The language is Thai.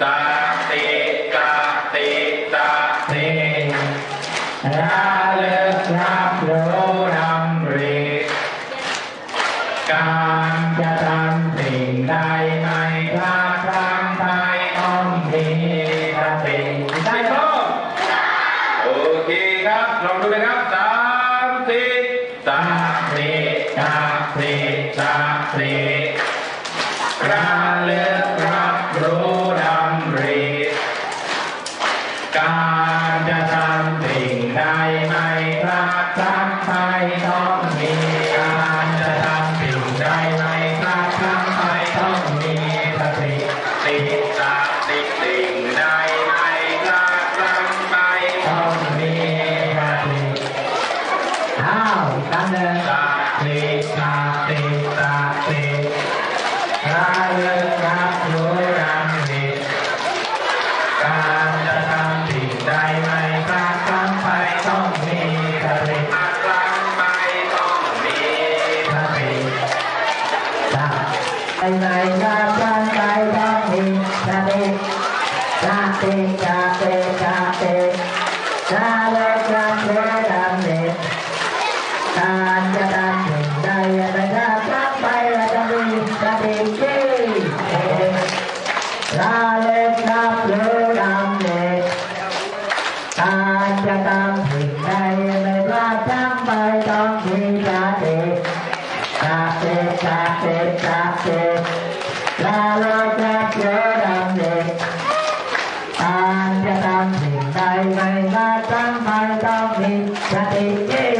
สาติสาติสาติระลึกรับรู้ดำริการจะทำสิ่งใดไม่พลาดพลั้งไปต้องมีสติได้พ่อโอเคครับลองดูนะครับสามสี่สามสี่สามสี่สามสี่ระ การจะทำสิ่งใดไม่พลาดพลั้งไปต้องมีการจะทำสิ่งใดไม่พลาดพลั้งไปต้องมีสติติสติสิ่งใดไม่พลาดพลั้งไปต้องมีสติอ้าวอีกครั้งหนึ่งสติสติสติระลึกรับรู้รังเหตุการ ในในราชาใจต้องมีสติสติสติสติระลึกรับรู้ดำเนินการจะทำสิ่งใดไม่พลาดพ capture, follow tâm tâm phải.